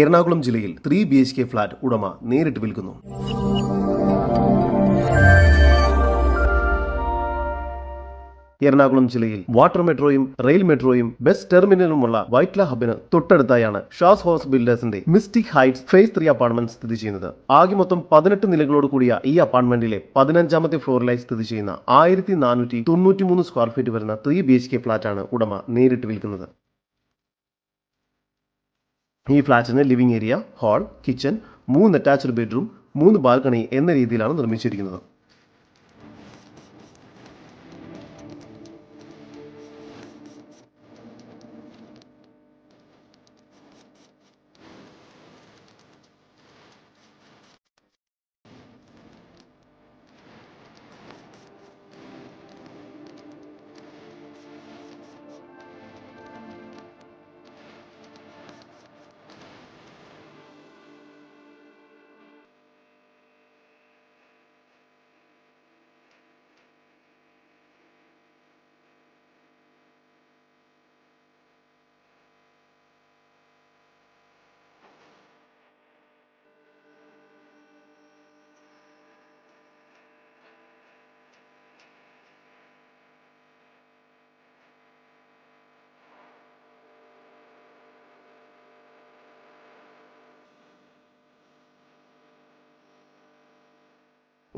എറണാകുളം ജില്ലയിൽ three B H K flat ഉടമ നേരിട്ട് വിൽക്കുന്നു. എറണാകുളം ജില്ലയിൽ വാട്ടർ മെട്രോയും റെയിൽ മെട്രോയും ബസ് ടെർമിനലുമുള്ള വൈറ്റ്ല ഹബിന് തൊട്ടടുത്തായാണ് ഷാസ് ഹോസ് ബിൽഡേഴ്സിന്റെ mystic heights phase three apartment സ്ഥിതി ചെയ്യുന്നത്. ആകെ മൊത്തം പതിനെട്ട് നിലകളോട് കൂടിയ ഈ അപ്പാർട്ട്മെന്റിലെ പതിനഞ്ചാമത്തെ ഫ്ലോറിലായി സ്ഥിതി ചെയ്യുന്ന ആയിരത്തി നാനൂറ്റി തൊണ്ണൂറ്റി മൂന്ന് സ്ക്വയർ ഫീറ്റ് വരുന്ന ത്രീ ബി എച്ച് കെ ഫ്ളാറ്റാണ് ഉടമ നേരിട്ട് വിൽക്കുന്നത്. ഈ ഫ്ലാറ്റിന് ലിവിംഗ് ഏരിയ ഹാൾ കിച്ചൺ മൂന്ന് അറ്റാച്ച്ഡ് ബെഡ്റൂം മൂന്ന് ബാൽക്കണി എന്ന രീതിയിലാണ് നിർമ്മിച്ചിരിക്കുന്നത്.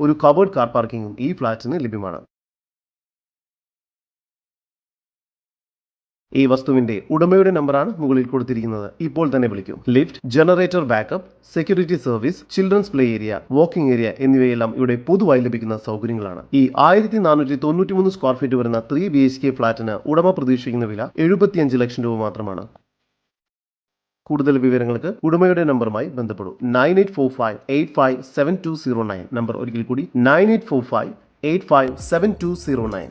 ഒരു കവേർഡ് കാർ പാർക്കിംഗും ഈ ഫ്ലാറ്റിന് ലഭ്യമാണ്. ഈ വസ്തുവിന്റെ ഉടമയുടെ നമ്പറാണ് മുകളിൽ കൊടുത്തിരിക്കുന്നത്. ഇപ്പോൾ തന്നെ വിളിക്കും. Lift generator backup security service children's play area walking area എന്നിവയെല്ലാം ഇവിടെ പൊതുവായി ലഭിക്കുന്ന സൗകര്യങ്ങളാണ്. ഈ ആയിരത്തി നാനൂറ്റി തൊണ്ണൂറ്റി മൂന്ന് സ്ക്വയർ ഫീറ്റ് വരുന്ന ത്രീ ബി എച്ച് കെ ഫ്ളാറ്റിന് ഉടമ പ്രതീക്ഷിക്കുന്ന വില എഴുപത്തിയഞ്ച് ലക്ഷം രൂപ മാത്രമാണ്. കൂടുതൽ വിവരങ്ങൾക്ക് ഉടമയുടെ നമ്പറുമായി ബന്ധപ്പെടും. Nine eight four five eight five seven two zero nine number ഒരിക്കൽ കൂടി. Nine eight four five eight five seven two zero nine